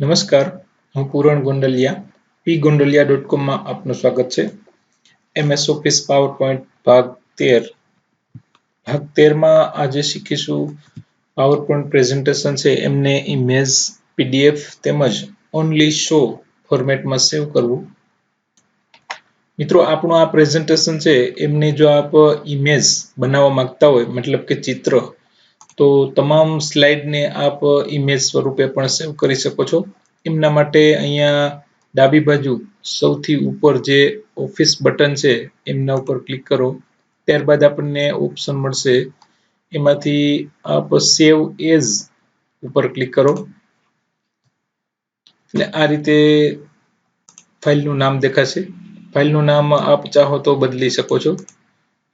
નમસ્કાર, હું Puran Gondaliya P Gondaliya dot કોમમાં આપનું સ્વાગત છે. એમએસ ઓફિસ પાવર પોઈન્ટ ભાગ તેર. ભાગ તેરમાં આજે શીખીશું પાવર પોઈન્ટ પ્રેઝન્ટેશન છે. એમને ઇમેજ પીડીએફ તેમજ ઓનલી શો ફોર્મેટમાં સેવ કરવું. મિત્રો, આપણું આ પ્રેઝન્ટેશન છે. એમને જો આપ ઇમેજ બનાવવા માંગતા હોય, મતલબ કે ચિત્ર તો તમામ સ્લાઇડને આપ ઇમેજ સ્વરૂપે પણ સેવ કરી શકો છો. એમના માટે અહીંયા ડાબી બાજુ સૌથી ઉપર જે ઓફિસ બટન છે, એમના ઉપર ક્લિક કરો. ત્યારબાદ આપણને ઓપ્શન મળશે. એમાંથી આપ સેવ એઝ ઉપર ક્લિક કરો. એટલે આ રીતે ફાઇલનું નામ દેખાશે. ફાઇલનું નામ આપ ચાહો તો બદલી શકો છો.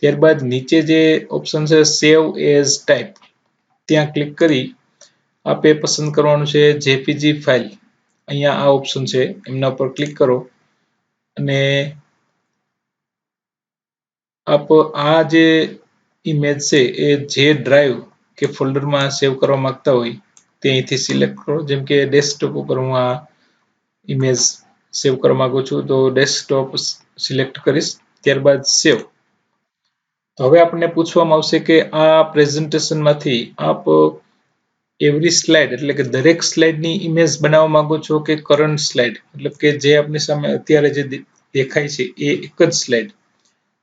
ત્યારબાદ નીચે જે ઓપ્શન છે, સેવ એઝ ટાઈપ. ત્યાં ક્લિક કરી આપે પસંદ કરવાનું છે જેપીજી ફાઇલ અહીંયા આ ઓપ્શન છે, એમના ઉપર ક્લિક કરો અને આપ આ જે ઇમેજ છે એ જે ડ્રાઈવ કે ફોલ્ડરમાં સેવ કરવા માંગતા હોય, તે અહીંથી સિલેક્ટ કરો. જેમ કે ડેસ્કટોપ ઉપર હું આ ઇમેજ સેવ કરવા માંગુ છું, તો ડેસ્કટોપ સિલેક્ટ કરીશ. ત્યારબાદ સેવ હવે આપણને પૂછવામાં આવશે કે આ પ્રેઝન્ટેશનમાંથી આપ એવરી સ્લાઇડ એટલે કે દરેક સ્લાઇડની ઇમેજ બનાવવા માંગો છો કે કરંટ સ્લાઇડ? મતલબ કે જે આપણી સામે અત્યારે જે દેખાય છે એ એક જ સ્લાઇડ.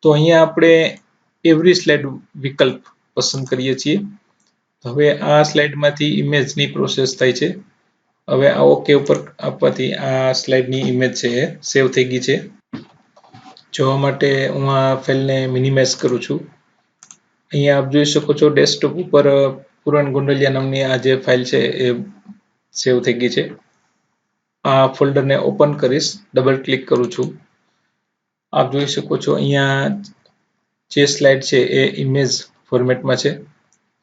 તો અહીંયા આપણે એવરી સ્લાઇડ વિકલ્પ પસંદ કરીએ છીએ. હવે આ સ્લાઇડમાંથી ઇમેજની પ્રોસેસ થાય છે. હવે આ ઓકે ઉપર આપવાથી આ સ્લાઇડની ઇમેજ છે એ સેવ થઈ ગઈ છે. જોવા માટે હું આ ફાઇલને મિનિમાઇઝ કરું છું. અહીંયા આપ જોઈ શકો છો ડેસ્કટોપ ઉપર પુરાણ ગોંડલિયા નામની આ જે ફાઇલ છે એ સેવ થઈ ગઈ છે. આ ફોલ્ડરને ઓપન કરીશ ડબલ ક્લિક કરું છું. આપ જોઈ શકો છો અહીંયા જે સ્લાઇડ છે એ ઇમેજ ફોર્મેટમાં છે.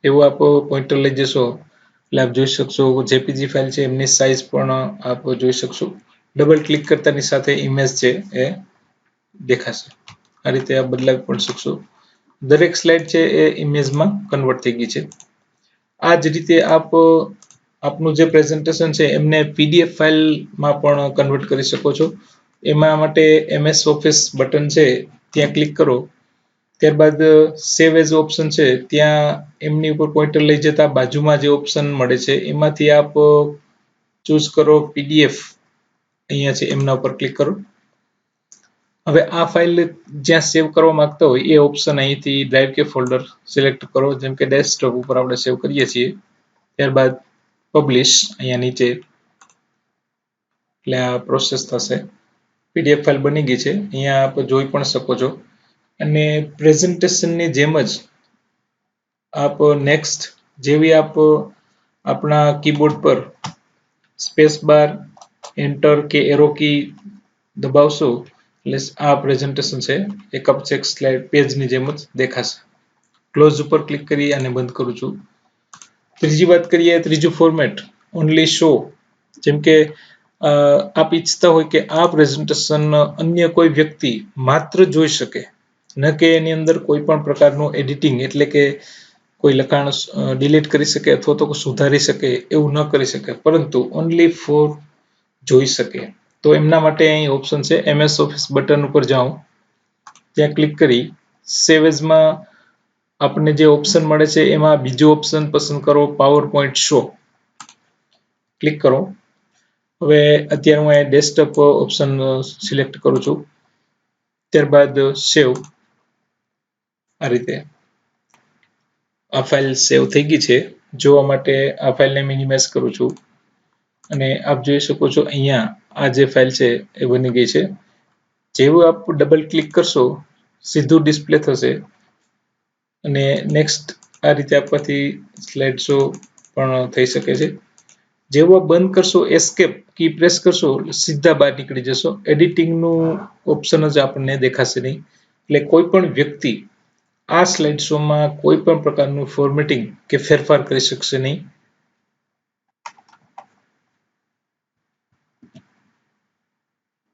એવું આપ પોઈન્ટર લઈ જશો, એટલે આપ જોઈ શકશો જેપીજી ફાઇલ છે, એમની સાઇઝ પણ આપ જોઈ શકશો. ડબલ ક્લિક કરતાની સાથે ઇમેજ છે એ દેખાશે. આ રીતે આ બદલાવી પણ શકશો. દરેક સ્લાઇડ છે એ ઇમેજમાં કન્વર્ટ થઈ ગઈ છે. આ જ રીતે આપ, આપનું જે પ્રેઝન્ટેશન છે એમને પીડીએફ ફાઇલમાં પણ કન્વર્ટ કરી શકો છો. એમાં માટે એમએસ ઓફિસ બટન છે, ત્યાં ક્લિક કરો. ત્યારબાદ સેવ એઝ ઓપ્શન છે, ત્યાં એમની ઉપર પોઈન્ટર લઈ જતા બાજુમાં જે ઓપ્શન મળે છે, એમાંથી આપ ચૂઝ કરો પીડીએફ અહીંયા છે, એમના ઉપર ક્લિક કરો. હવે આ ફાઇલ જ્યાં સેવ કરવા માંગતા હોય, એ ઓપ્શન અહીંથી ડ્રાઈવ કે ફોલ્ડર સિલેક્ટ કરો. જેમ કે ડેસ્કટોપ ઉપર આપણે સેવ કરીએ છીએ. ત્યારબાદ પબ્લિશ અહીંયા નીચે એટલે આ પ્રોસેસ થશે. પીડીએફ ફાઇલ બની ગઈ છે. અહીંયા આપ જોઈ પણ શકો છો. અને પ્રેઝન્ટેશનની જેમ જ આપ નેક્સ્ટ જેવી આપ આપણા કીબોર્ડ પર સ્પેસ બાર એન્ટર કે એરો કી દબાવશો એટલે આ પ્રેઝન્ટેશન છે. એક કપચેક સ્લાઇડ પેજની જેમ જ દેખાશે. ક્લોઝ ઉપર ક્લિક કરી અને બંધ કરું છું. ત્રીજી વાત કરીએ, ત્રીજું ફોર્મેટ ઓનલી શો જેમ કે આપ ઈચ્છતા હોય કે આ પ્રેઝન્ટેશન અન્ય કોઈ વ્યક્તિ માત્ર જોઈ શકે. ન કે એની અંદર કોઈ પણ પ્રકારનું એડિટિંગ એટલે કે કોઈ લખાણ ડિલીટ કરી શકે અથવા તો સુધારી શકે એવું ન કરી શકે. પરંતુ ઓનલી ફોર જોઈ શકે. તો એમના માટે અહીં ઓપ્શન છે એમએસ ઓફિસ બટન ઉપર જાઓ. ત્યાં ક્લિક કરી સેવેઝમાં આપણને જે ઓપ્શન મળે છે, એમાં બીજો ઓપ્શન પસંદ કરો પાવર પોઈન્ટ શો ક્લિક કરો. હવે અત્યારે હું અહીં ડેસ્કટોપ ઓપ્શન સિલેક્ટ કરું છું. ત્યારબાદ સેવ આ રીતે. આ ફાઇલ સેવ થઈ ગઈ છે. જોવા માટે આ ફાઇલને મિનિમાઇઝ કરું છું. અને આપ જોઈ શકો છો અહીંયા આ જે ફાઇલ છે એ બની ગઈ છે. જેવું આપ ડબલ ક્લિક કરશો, સીધું ડિસ્પ્લે થશે. અને નેક્સ્ટ આ રીતે આપવાથી સ્લાઇડ શો પણ થઈ શકે છે. જેવો બંધ કરશો એસ્કેપ કી પ્રેસ કરશો, સીધા બહાર નીકળી જશો. એડિટિંગનું ઓપ્શન જ આપણને દેખાશે નહીં. એટલે કોઈ પણ વ્યક્તિ આ સ્લાઇડ શોમાં કોઈ પણ પ્રકારનું ફોર્મેટિંગ કે ફેરફાર કરી શકશે નહીં.